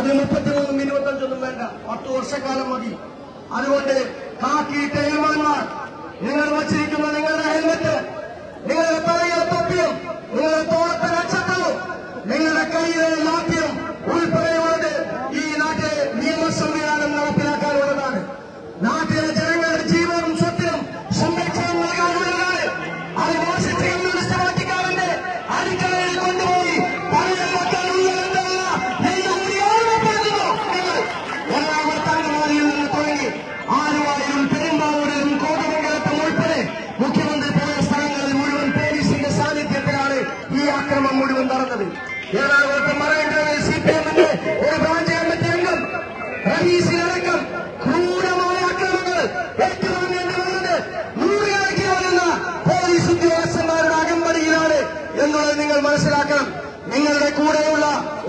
അത് മുപ്പത്തിമൂന്നും ഇരുപത്തഞ്ചൊന്നും വേണ്ട. പത്ത് വർഷക്കാലം മതി. അതുകൊണ്ട് കാക്കിയിട്ട ഏമാന്മാർ നിങ്ങൾ വച്ചിരിക്കുന്ന നിങ്ങളുടെ ഹെൽമറ്റ് നിങ്ങളുടെ തലയിൽ തൊപ്പിയും നിങ്ങളുടെ തോളത്തെ നക്ഷത്രവും നിങ്ങളുടെ കയ്യിലെ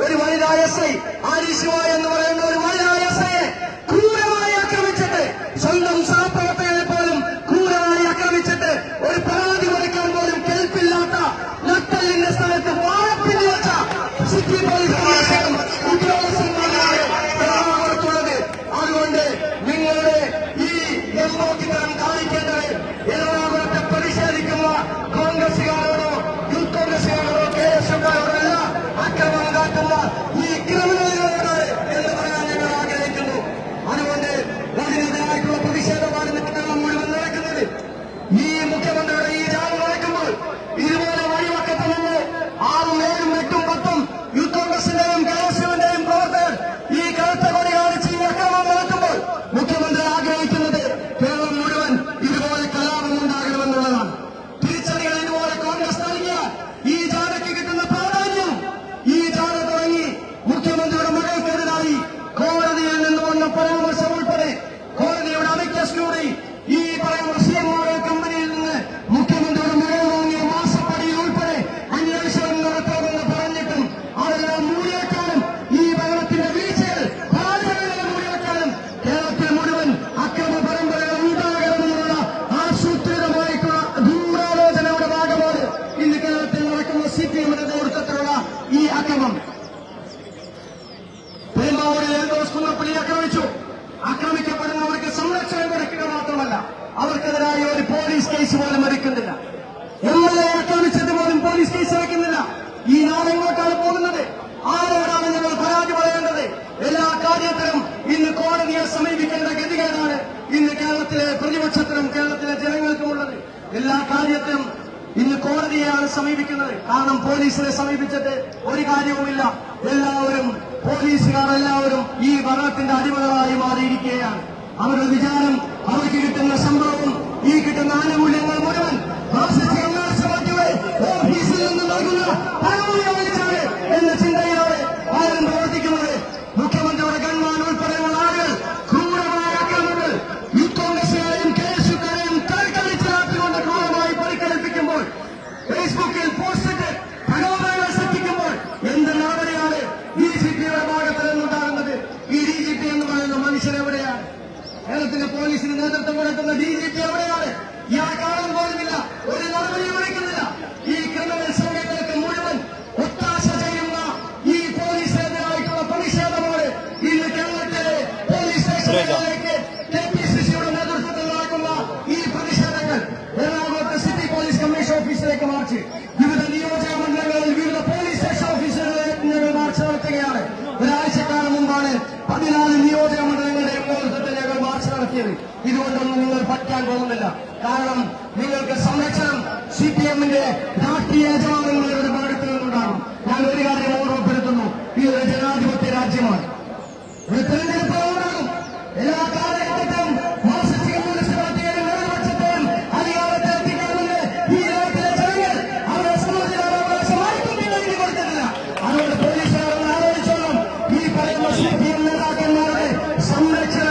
ഒരു വനിതാ എസ് ഐ ആരിശിവ എന്ന് പറയുന്ന ഒരു വനിതാ എസ് ഐയെ ക്രൂരമായി ആക്രമിച്ചിട്ട് സ്വന്തം സഹപ്രവർത്തകരെ പോലും ക്രൂരമായി ആക്രമിച്ചിട്ട് ഒരു പരാതി കൊടുക്കാൻ പോലും കെൽപ്പില്ലാത്ത നട്ടലിന്റെ സ്ഥലത്ത് വാഴപ്പിന് വെച്ച സിറ്റി പോലീസ് കമ്മീഷനും ഉദ്യോഗസ്ഥന്മാരാണ് കൊടുത്തുള്ളത് അതുകൊണ്ട് നിങ്ങളുടെ ഈ നിർമ്മോക്കിത്തരം കാണി ഭൂരിപക്ഷത്തിനും കേരളത്തിലെ ജനങ്ങൾക്കുമുള്ളത്. എല്ലാ കാര്യത്തിലും ഇന്ന് കോടതിയെയാണ് സമീപിക്കുന്നത്. കാരണം പോലീസിനെ സമീപിച്ചിട്ട് ഒരു കാര്യവുമില്ല. എല്ലാവരും പോലീസുകാർ എല്ലാവരും ഈ ഭരണത്തിന്റെ അടിമകളായി മാറിയിരിക്കുകയാണ്. അവരുടെ വിചാരം അവർക്ക് കിട്ടുന്ന ശമ്പളവും ഈ കിട്ടുന്ന ആനുകൂല്യങ്ങൾ മുഴുവൻ ഓഫീസിൽ നിന്ന് നൽകുന്ന പോകുന്നില്ല. കാരണം നിങ്ങൾക്ക് സംരക്ഷണം സി പി എമ്മിന്റെ രാഷ്ട്രീയ യജമാനങ്ങളുടെ ഭാഗത്തു നിന്നുണ്ടാകും ഞാൻ ഒരു കാര്യം ഓർമ്മപ്പെടുത്തുന്നു. ഈ ഒരു ജനാധിപത്യ രാജ്യമാണ്. ഒരു തെരഞ്ഞെടുപ്പ് ഉണ്ടാകും. എല്ലാ കാലഘട്ടത്തിലും സംരക്ഷണ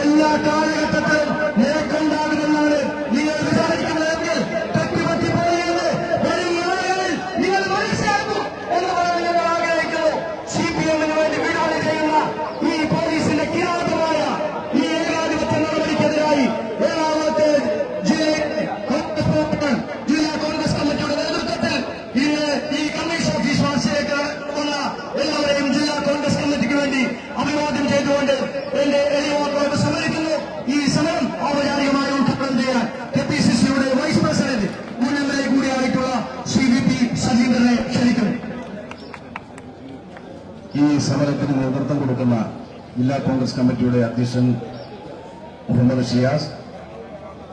എല്ലാ കാലഘട്ടത്തിലും സമരത്തിന് നേതൃത്വം കൊടുക്കുന്ന ജില്ലാ കോൺഗ്രസ് കമ്മിറ്റിയുടെ അധ്യക്ഷൻ മുഹമ്മദ് ഷിയാസ്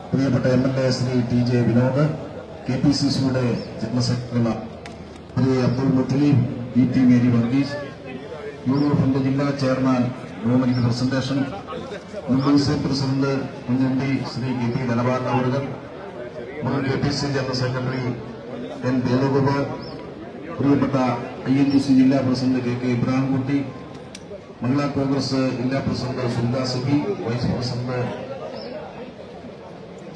പ്രിയപ്പെട്ട M L A Shri T J Vinod K P C സിയുടെ general secretary Abdul Muthaleem E T Mary Varghese U D എഫിന്റെ ജില്ലാ ചെയർമാൻ ഡോമിനിക് പ്രസന്റേഷൻ മുൻ division president Shri K P Dhanapalan അവറുകൾ മുൻ K P C general secretary N Venugopal പ്രിയപ്പെട്ട I N D C ജില്ലാ president K K Ibrahimkutty Mahila Congress ജില്ലാ president Sunitha Sabi vice president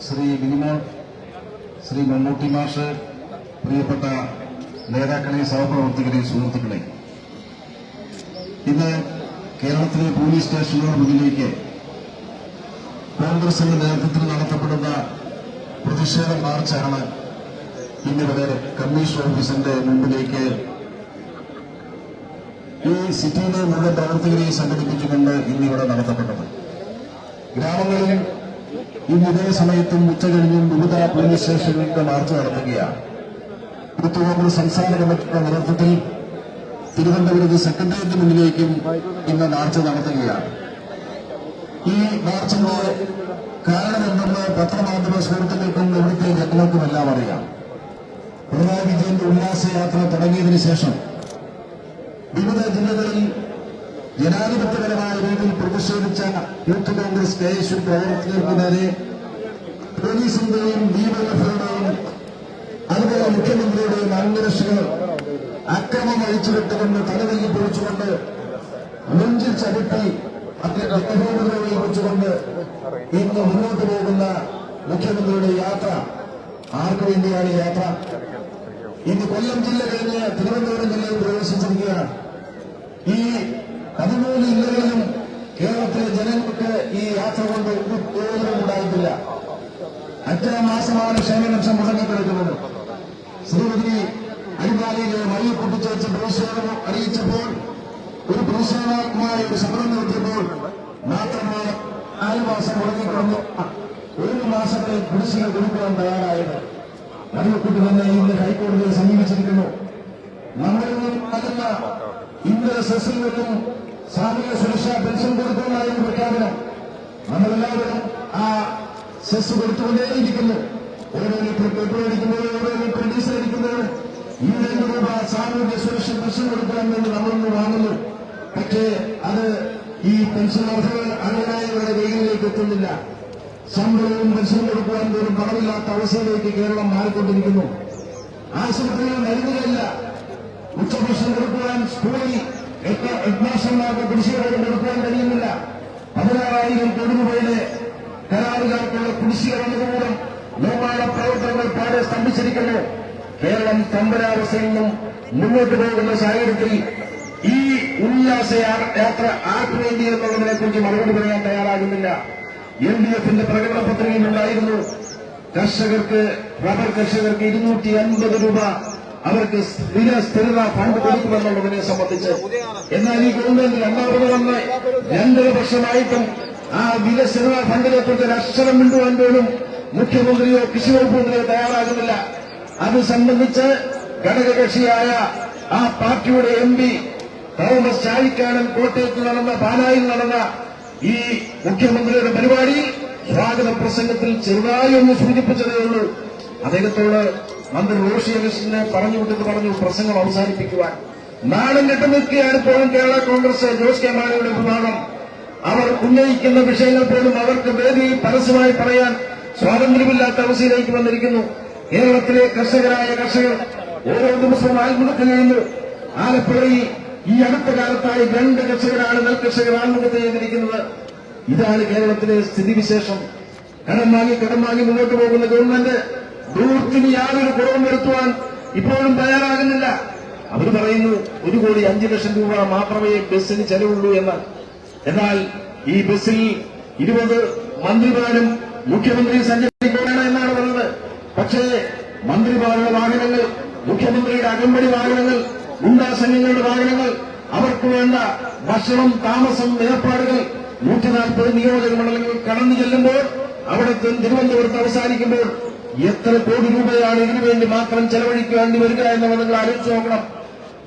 Shri Binimol Shri Mammootty മാഷ് പ്രിയപ്പെട്ട നേതാക്കളെ സഹപ്രവർത്തകരെ സുഹൃത്തുക്കളെ. ഇന്ന് കേരളത്തിലെ പോലീസ് സ്റ്റേഷനുകളുടെ മുന്നിലേക്ക് കോൺഗ്രസിന്റെ നേതൃത്വത്തിൽ നടത്തപ്പെടുന്ന പ്രതിഷേധ മാർച്ചാണ് ഇന്നിവിടെ കമ്മീഷൻ ഓഫീസിന്റെ മുമ്പിലേക്ക് ഈ സിറ്റിയിലെ മുഴുവൻ പ്രവർത്തകരെ സംഘടിപ്പിച്ചുകൊണ്ട് ഇന്നിവിടെ നടത്തപ്പെട്ടത്. ഗ്രാമങ്ങളിൽ ഇന്ന് ഇതേ സമയത്തും ഉച്ച ഉച്ചകഴിഞ്ഞും വിവിധ പോലീസ് സ്റ്റേഷനുകളുടെ മാർച്ച് നടത്തുകയാണ്. കോൺഗ്രസ് സംസ്ഥാന കമ്മിറ്റിയുടെ നേതൃത്വത്തിൽ തിരുവനന്തപുരത്ത് സെക്രട്ടേറിയറ്റ് മുന്നിലേക്കും ഇന്ന് മാർച്ച് നടത്തുകയാണ്. ഈ മാർച്ചിന്റെ കാരണമെന്തെന്ന് പത്രമാധ്യമ സുഹൃത്തുക്കൾക്കും ഇവിടുത്തെ ജനങ്ങൾക്കും എല്ലാം അറിയാം. പിണറായി വിജയന്റെ ഉല്ലാസയാത്ര തുടങ്ങിയതിനു ശേഷം വിവിധ ജില്ലകളിൽ ജനാധിപത്യപരമായ രീതിയിൽ പ്രതിഷേധിച്ച youth Congress K S U പ്രവർത്തകർക്ക് നേരെ പോലീസിന്റെയും ഡിവൈഎഫ്ഐയുടെയും അതുപോലെ മുഖ്യമന്ത്രിയുടെയും അന്വേഷകർ അക്രമം അഴിച്ചുവിട്ടുകൊണ്ട് തലവെല്ലി പൊളിച്ചുകൊണ്ട് നെഞ്ചിൽ ചവിട്ടി അദ്ദേഹം വെച്ചുകൊണ്ട് ഇന്ന് മുന്നോട്ട് പോകുന്ന മുഖ്യമന്ത്രിയുടെ യാത്ര ആർക്കു വേണ്ടിയാണ് യാത്ര? ഇന്ന് കൊല്ലം ജില്ല കഴിഞ്ഞ് തിരുവനന്തപുരം ജില്ലയിൽ പ്രവേശിച്ചിരിക്കുകയാണ്. ഈ പതിമൂന്ന് ജില്ലകളിലും കേരളത്തിലെ ജനങ്ങൾക്ക് ഈ യാത്ര കൊണ്ട് ഒരു പ്രയോജനം ഉണ്ടായിട്ടില്ല. അത്ര മാസമാണ് ക്ഷേമലക്ഷം മുടങ്ങിക്കിടക്കുന്നത്. ശ്രീമതി അരിമാലിയിലെ മഴ കുട്ടിച്ചേർച്ച് പ്രതിഷേധം അറിയിച്ചപ്പോൾ ഒരു പ്രതിഷേധാത്മായ ഒരു സമരം നടത്തിയപ്പോൾ മാത്രമേ നാല് മാസം മുടങ്ങിക്കിടന്നു. ഒരു മാസത്തെ കുടിശ്ശിക കൊടുക്കുവാൻ തയ്യാറായത്. മറിയക്കുട്ടി തന്നെ ഇന്ന് ഹൈക്കോടതിയെ സമീപിച്ചിരിക്കുന്നു. നമ്മളിൽ നിന്നും അകന്ന ഇന്ധന സെസിൽ നിന്നും സാമൂഹ്യ സുരക്ഷാ പെൻഷൻ കൊടുക്കുന്നതായിരുന്നു പ്രഖ്യാപനം. നമ്മളെല്ലാവരും ആ സെസ് കൊടുത്തുകൊണ്ടേയിരിക്കുന്നു. ഓരോ ലിറ്റർ പെട്രോൾ അടിക്കുന്നത് ഓരോ ലിറ്റർ ഡീസൽ അടിക്കുന്നത് ഇരുപത് രൂപ സാമൂഹ്യ സുരക്ഷ പെൻഷൻ കൊടുക്കാൻ വേണ്ടി നമ്മളിന്ന് വാങ്ങുന്നു. പക്ഷേ അത് ഈ പെൻഷൻ ഓഫറുകൾ അർഹരായവരുടെ കൈകളിലേക്ക് എത്തുന്നില്ല. ശമ്പളവും പെൻഷൻ കൊടുക്കുവാൻ പോലും പണമില്ലാത്ത അവസ്ഥയിലേക്ക് കേരളം മാറിക്കൊണ്ടിരിക്കുന്നു. ആശുപത്രിയിൽ മരുന്നുകളില്ല. ഉച്ചഭക്ഷണം കൊടുക്കുവാൻ സ്കൂളിൽ ഹെഡ്മാസ്റ്റർമാർക്ക് കുടിശ്ശികകൾ കൊടുക്കുവാൻ കഴിയുന്നില്ല. പതിനാറായിരം കോടി രൂപയിലെ കരാറുകാർക്കുള്ള കുടിശ്ശിക വന്നതുമൂലം നിർമ്മാണ പ്രവർത്തനങ്ങൾ പാടെ സ്തംഭിച്ചിരിക്കുന്നു. കേരളം തമ്പരാവസ്ഥയിൽ നിന്നും മുന്നോട്ട് പോകുന്ന സാഹചര്യത്തിൽ ഈ ഉല്ലാസ യാത്ര ആർക്കു വേണ്ടി എന്നുള്ളതിനെ മറുപടി പറയാൻ തയ്യാറാകുന്നില്ല. എൽ ഡി എഫിന്റെ പ്രകടന പത്രികയിലുണ്ടായിരുന്നു കർഷകർക്ക് റബ്ബർ കർഷകർക്ക് ഇരുന്നൂറ്റി അൻപത് രൂപ അവർക്ക് സ്ഥിര സ്ഥിരത ഫണ്ട് കൊടുക്കുമെന്നുള്ളതിനെ സംബന്ധിച്ച്. എന്നാൽ ഈ ഗവൺമെന്റ് രണ്ടാമത് വന്ന് രണ്ടര വർഷമായിട്ടും ആ വില സ്ഥിരത ഫണ്ടിനെ കുറിച്ച് ഒരു അക്ഷരം മിണ്ടുവാൻ പോലും മുഖ്യമന്ത്രിയോ കൃഷി വകുപ്പ് മന്ത്രിയോ തയ്യാറാകുന്നില്ല. അത് സംബന്ധിച്ച് ഘടകകക്ഷിയായ ആ പാർട്ടിയുടെ എം പി തോമസ് ചാഴിക്കാടൻ കോട്ടയത്ത് നടന്ന പാലായിൽ നടന്ന ഈ മുഖ്യമന്ത്രിയുടെ പരിപാടി സ്വാഗത പ്രസംഗത്തിൽ ചെറുതായി ഒന്ന് സൂചിപ്പിച്ചതേ ഉള്ളൂ. അദ്ദേഹത്തോട് മന്ത്രി റോഷി അഗസ്റ്റിനെ പറഞ്ഞു വിട്ടിട്ട് പറഞ്ഞു പ്രസംഗം അവസാനിപ്പിക്കുവാൻ. നാടും കെട്ടു നിൽക്കുകയാണ് ഇപ്പോഴും കേരള കോൺഗ്രസ് ജോസ് കെ മാണിയുടെ വിഭാഗം അവർ ഉന്നയിക്കുന്ന വിഷയങ്ങൾ പോലും അവർക്ക് വേദിയിൽ പരസ്യമായി പറയാൻ സ്വാതന്ത്ര്യമില്ലാത്ത അവസ്ഥയിലേക്ക് വന്നിരിക്കുന്നു. കേരളത്തിലെ കർഷകരായ കർഷകർ ഓരോ ദിവസവും ആത്മഹത്യ ചെയ്യുന്നു. ആലപ്പുഴയിൽ ഈ അടുത്ത കാലത്തായി രണ്ട് കർഷകരാണ് നെൽകർഷകർ ആത്മഹത്യ ചെയ്തിരിക്കുന്നത്. ഇതാണ് കേരളത്തിലെ സ്ഥിതിവിശേഷം. കടം വാങ്ങി കടം വാങ്ങി മുന്നോട്ട് പോകുന്ന ഗവൺമെന്റ് ദൂർത്തിന് യാതൊരു കുറവും വരുത്തുവാൻ ഇപ്പോഴും തയ്യാറാകുന്നില്ല. അവർ പറയുന്നു ഒരു കോടി അഞ്ചു ലക്ഷം രൂപ മാത്രമേ ബസ്സിന് ചെലവുള്ളൂ എന്ന്. എന്നാൽ ഈ ബസ്സിൽ ഇരുപത് മന്ത്രിമാരും മുഖ്യമന്ത്രി സഞ്ചരിക്കുകയാണ് എന്നാണ് പറഞ്ഞത്. പക്ഷേ മന്ത്രിമാരുടെ വാഹനങ്ങൾ മുഖ്യമന്ത്രിയുടെ അകമ്പടി വാഹനങ്ങൾ ഗുണ്ടാ വാഹനങ്ങൾ അവർക്ക് വേണ്ട ഭക്ഷണം താമസം ഏർപ്പാടുകൾ നൂറ്റി നാൽപ്പത് നിയോജക മണ്ഡലങ്ങൾ കടന്നു ചെല്ലുമ്പോൾ അവിടെ തിരുവനന്തപുരത്ത് അവസാനിക്കുമ്പോൾ എത്ര കോടി രൂപയാണ് ഇതിനു വേണ്ടി മാത്രം ചെലവഴിക്കേണ്ടി വരിക എന്നത് നിങ്ങൾ ആലോചിച്ച് നോക്കണം.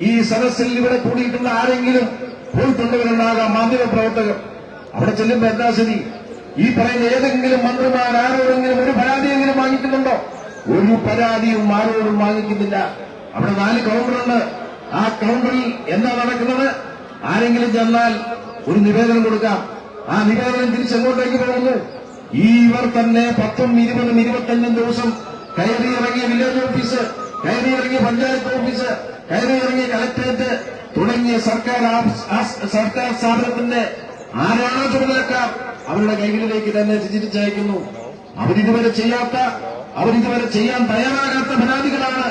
ഈ സദസ്സിൽ ഇവിടെ കൂടിയിട്ടുള്ള ആരെങ്കിലും പോയിട്ടുള്ളവരുണ്ടാകാം മാധ്യമപ്രവർത്തകർ. അവിടെ ചെല്ലുമ്പോൾ എന്താ ശരി ഈ പറയുന്ന ഏതെങ്കിലും മന്ത്രിമാർ ആരോടെങ്കിലും ഒരു പരാതിയെങ്കിലും വാങ്ങിക്കുന്നുണ്ടോ? ഒരു പരാതിയും ആരോടും വാങ്ങിക്കുന്നില്ല. അവിടെ നാല് കൗണ്ടറുണ്ട്. ആ കൗണ്ടറിൽ എന്താ നടക്കുന്നത്? ആരെങ്കിലും ചെന്നാൽ ഒരു നിവേദനം കൊടുക്കാം. ആ നിവേദനം തിരിച്ചെങ്ങോട്ടേക്ക് പോകുന്നു. ഈ ഇവർ തന്നെ പത്തും ഇരുപതും ഇരുപത്തഞ്ചും ദിവസം കയറി കയറിയിറങ്ങിയ വില്ലേജ് ഓഫീസ് കയറിയിറങ്ങിയ പഞ്ചായത്ത് ഓഫീസ് കയറിയിറങ്ങിയ കലക്ടറേറ്റ് തുടങ്ങിയ സർക്കാർ സർക്കാർ സ്ഥാപനത്തിന്റെ ആരാണോ ചുമതലക്കാർ അവരുടെ കൈകളിലേക്ക് തന്നെ തിരിച്ചയക്കുന്നു. അവരിതുവരെ ചെയ്യാത്ത അവരിതുവരെ ചെയ്യാൻ തയ്യാറാകാത്ത പരാതികളാണ്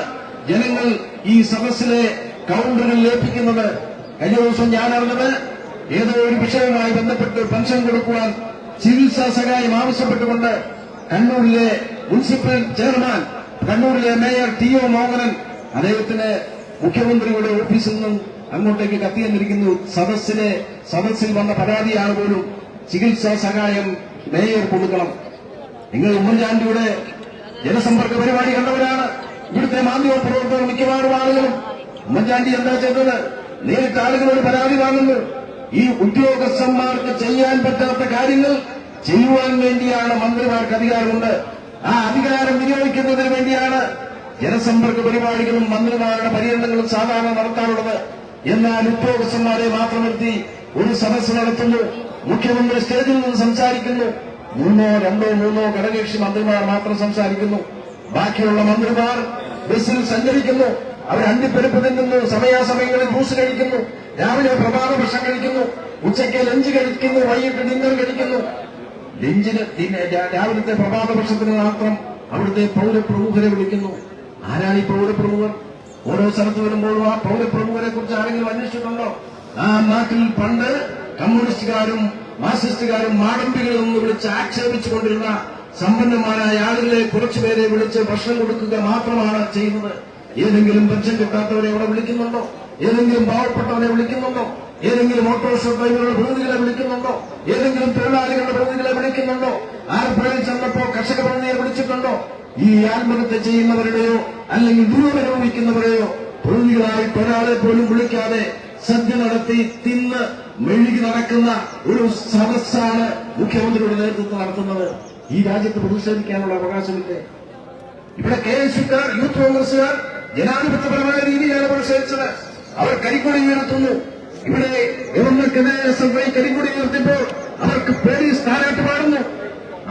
ജനങ്ങൾ ഈ സദസ്സിലെ കൗണ്ടറിൽ ഏൽപ്പിക്കുന്നത്. കഴിഞ്ഞ ദിവസം ഞാൻ അറിഞ്ഞത് ഏതോ ഒരു വിഷയവുമായി ബന്ധപ്പെട്ട് പെൻഷൻ കൊടുക്കുവാൻ ചികിത്സാ സഹായം ആവശ്യപ്പെട്ടുകൊണ്ട് കണ്ണൂരിലെ മുനിസിപ്പൽ ചെയർമാൻ കണ്ണൂരിലെ മേയർ ടി ഒ മോഹനൻ അദ്ദേഹത്തിന് മുഖ്യമന്ത്രിയുടെ ഓഫീസിൽ നിന്നും അങ്ങോട്ടേക്ക് കത്തി തന്നിരിക്കുന്നു സദസ്സിലെ സദസ്സിൽ വന്ന പരാതിയാണ് പോലും ചികിത്സാ സഹായം മേയർ കൊടുക്കണം. നിങ്ങൾ ഉമ്മൻചാണ്ടിയുടെ ജനസമ്പർക്ക പരിപാടി കണ്ടവരാണ്. ഇവിടുത്തെ മാധ്യമ പ്രവർത്തകർ മിക്കവാറും ആളുകളും ഉമ്മൻചാണ്ടി എന്താ ചെയ്തത്? നേരിട്ട് ആളുകളോട് പരാതി വാങ്ങുന്നു. ഈ ഉദ്യോഗസ്ഥന്മാർക്ക് ചെയ്യാൻ പറ്റാത്ത കാര്യങ്ങൾ ചെയ്യുവാൻ വേണ്ടിയാണ് മന്ത്രിമാർക്ക് അധികാരമുണ്ട്. ആ അധികാരം വിനിയോഗിക്കുന്നതിന് വേണ്ടിയാണ് ജനസമ്പർക്ക പരിപാടികളും മന്ത്രിമാരുടെ പര്യടനങ്ങളും സാധാരണ നടത്താറുള്ളത്. എന്നാൽ ഉദ്യോഗസ്ഥന്മാരെ മാത്രം നിർത്തി ഒരു സദസ്സ് നടത്തുന്നു. മുഖ്യമന്ത്രി സ്റ്റേജിൽ നിന്ന് സംസാരിക്കുന്നു. മൂന്നോ രണ്ടോ മൂന്നോ ഘടകകക്ഷി മന്ത്രിമാർ മാത്രം സംസാരിക്കുന്നു. ബാക്കിയുള്ള മന്ത്രിമാർ ബസ്സിൽ സഞ്ചരിക്കുന്നു. അവർ അണ്ടിപ്പരിപ്പ് തിന്നുന്നു സമയാസമയങ്ങളിൽ ജ്യൂസ് കഴിക്കുന്നു രാവിലെ പ്രഭാത ഭക്ഷണം കഴിക്കുന്നു ഉച്ചയ്ക്ക് ലഞ്ച് കഴിക്കുന്നു വൈകിട്ട് ഡിന്നർ കഴിക്കുന്നു. ലഞ്ചിന് രാവിലത്തെ പ്രഭാത ഭക്ഷണത്തിന് മാത്രം അവിടുത്തെ പൗരപ്രമുഖരെ വിളിക്കുന്നു. ആരാണ് ഈ പൗരപ്രമുഖർ? ഓരോ സ്ഥലത്ത് വരുമ്പോഴും ആ പൗരപ്രമുഖരെ കുറിച്ച് ആരെങ്കിലും അന്വേഷിച്ചിട്ടുണ്ടോ? ആ നാട്ടിൽ പണ്ട് കമ്മ്യൂണിസ്റ്റുകാരും മാർക്സിസ്റ്റുകാരും മാടമ്പികളും വിളിച്ച് ആക്ഷേപിച്ചുകൊണ്ടിരുന്ന സമ്പന്നന്മാരായ ആളുകളെ കുറച്ചുപേരെ വിളിച്ച് ഭക്ഷണം കൊടുക്കുക മാത്രമാണ് ചെയ്യുന്നത്. ഏതെങ്കിലും പെൻഷൻ കിട്ടാത്തവരെ അവിടെ വിളിക്കുന്നുണ്ടോ? ഏതെങ്കിലും പാവപ്പെട്ടവരെ വിളിക്കുന്നുണ്ടോ? ഏതെങ്കിലും ഓട്ടോറിക്ഷ ഡ്രൈവറുടെ പ്രതിനിധികളെ വിളിക്കുന്നുണ്ടോ? ഏതെങ്കിലും തൊഴിലാളികളുടെ പ്രതിനിധികളെ വിളിക്കുന്നുണ്ടോ? ആലപ്പുഴയിൽ ചെന്നപ്പോ കർഷക പ്രതിനിധിയെ വിളിച്ചിട്ടുണ്ടോ? ഈ ആത്മഹത്യ ചെയ്യുന്നവരുടെയോ അല്ലെങ്കിൽ ദുരൂപരൂപിക്കുന്നവരെയോ പ്രതിനിധികളായിട്ട് ഒരാളെ പോലും വിളിക്കാതെ സദ്യ നടത്തി തിന്ന് മെഴുകി നടക്കുന്ന ഒരു സദസ്സാണ് മുഖ്യമന്ത്രിയുടെ നേതൃത്വം നടത്തുന്നത്. ഈ രാജ്യത്ത് പ്രതിഷേധിക്കാനുള്ള അവകാശമില്ലേ? ഇവിടെ കെ എസ് യുക്കാർ യൂത്ത് കോൺഗ്രസുകാർ ജനാധിപത്യപരമായ രീതിയിലാണ് പ്രതിഷേധിച്ചത്. അവർ കരിക്കൊടി ഉയർത്തുന്നു. ഇവിടെ ഗവർണർക്കെതിരെ എസ് എഫ് ഐ കരിക്കൊടി ഉയർത്തിയപ്പോൾ അവർക്ക് പോലീസ് സ്ഥാനാർത്ഥി പാടുന്നു.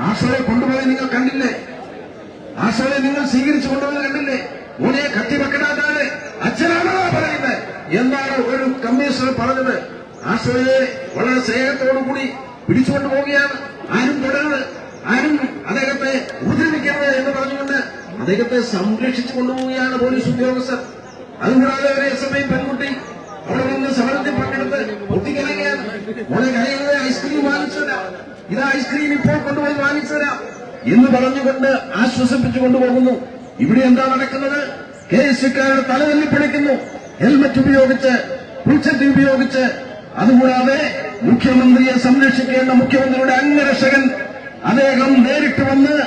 ആശയെ കൊണ്ടുപോയി നിങ്ങൾ കണ്ടില്ലേ? ആശയെ നിങ്ങൾ സ്വീകരിച്ചു കൊണ്ടുപോയി കണ്ടില്ലേ? മോനെ കത്തി വെക്കണാതാണ് അച്ഛനാണോ പറയുന്നത്? എന്നാണ് ഒരു കമ്മീഷണർ പറഞ്ഞത്? ആശയെ വളരെ സ്നേഹത്തോടുകൂടി പിടിച്ചുകൊണ്ട് പോവുകയാണ്. ആരും തുടരുത്. ആരും അദ്ദേഹത്തെ ഉപദ്രവിക്കരുത് എന്ന് പറഞ്ഞുകൊണ്ട് അദ്ദേഹത്തെ സംരക്ഷിച്ചു കൊണ്ടുപോവുകയാണ് പോലീസ് ഉദ്യോഗസ്ഥർ. അതുകൂടാതെ ഒരു എസ് എഫ് ഐ പെൺകുട്ടി അവിടെ നിന്ന് സമരത്തിൽ പങ്കെടുത്ത് ഒത്തിക്കലങ്ങിയാണ് മോളെ ഐസ്ക്രീം വാങ്ങിച്ചു തരാം ഇത് ഐസ്ക്രീം ഇപ്പോൾ കൊണ്ടുപോയി വാങ്ങിച്ചു തരാം എന്ന് പറഞ്ഞുകൊണ്ട് ആശ്വസിപ്പിച്ചു കൊണ്ടുപോകുന്നു. ഇവിടെ എന്താ നടക്കുന്നത്? കെ എസ് പിടിക്കുന്നു. ഹെൽമറ്റ് ഉപയോഗിച്ച് പുൽച്ചട്ടി ഉപയോഗിച്ച്. അതുകൂടാതെ മുഖ്യമന്ത്രിയെ സംരക്ഷിക്കേണ്ട മുഖ്യമന്ത്രിയുടെ അംഗരക്ഷകൻ അദ്ദേഹം നേരിട്ട് വന്ന്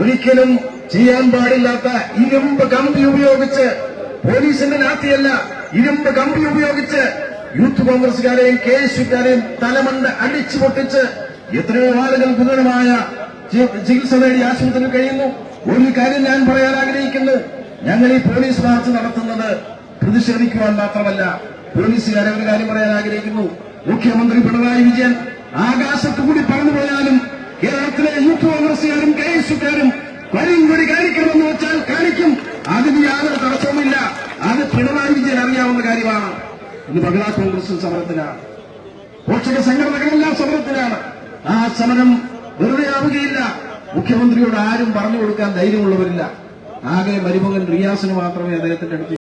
ഒരിക്കലും ചെയ്യാൻ പാടില്ലാത്ത ഇരുമ്പ് കമ്പി ഉപയോഗിച്ച് പോലീസിന്റെ നാത്തിയല്ല ഇരുമ്പ് കമ്പി ഉപയോഗിച്ച് യൂത്ത് കോൺഗ്രസുകാരെയും കെ എസ് യുക്കാരെയും തലമണ്ട് അടിച്ചു പൊട്ടിച്ച് എത്രയോ ആളുകൾ ചി- ചികിത്സ നേടി ആശുപത്രിയിൽ കഴിയുന്നു. ഒരു കാര്യം ഞാൻ പറയാൻ ആഗ്രഹിക്കുന്നു. ഞങ്ങൾ ഈ പോലീസ് മാർച്ച് നടത്തുന്നത് പ്രതിഷേധിക്കുവാൻ മാത്രമല്ല പോലീസുകാരെ ഒരു കാര്യം പറയാൻ ആഗ്രഹിക്കുന്നു. മുഖ്യമന്ത്രി പിണറായി വിജയൻ ആകാശത്തുകൂടി പറന്നു പോയാലും കേരളത്തിലെ യൂത്ത് കോൺഗ്രസുകാരും കെ എസ് വരും കൂടി കാണിക്കണമെന്ന് വെച്ചാൽ കാണിക്കും. അതിന് യാതൊരു തടസ്സവുമില്ല. അത് പിണറായി വിജയൻ അറിയാവുന്ന കാര്യമാണ്. ഇന്ന് മഹിളാ കോൺഗ്രസും സമരത്തിലാണ് പോഷക സംഘടനകളെല്ലാം സമരത്തിലാണ് ആ സമരം വെറുതെ ആവുകയില്ല. മുഖ്യമന്ത്രിയോട് ആരും പറഞ്ഞു കൊടുക്കാൻ ധൈര്യമുള്ളവരില്ല. ആകെ മരുമകൻ റിയാസിന് മാത്രമേ അദ്ദേഹത്തിന്റെ അടുത്ത്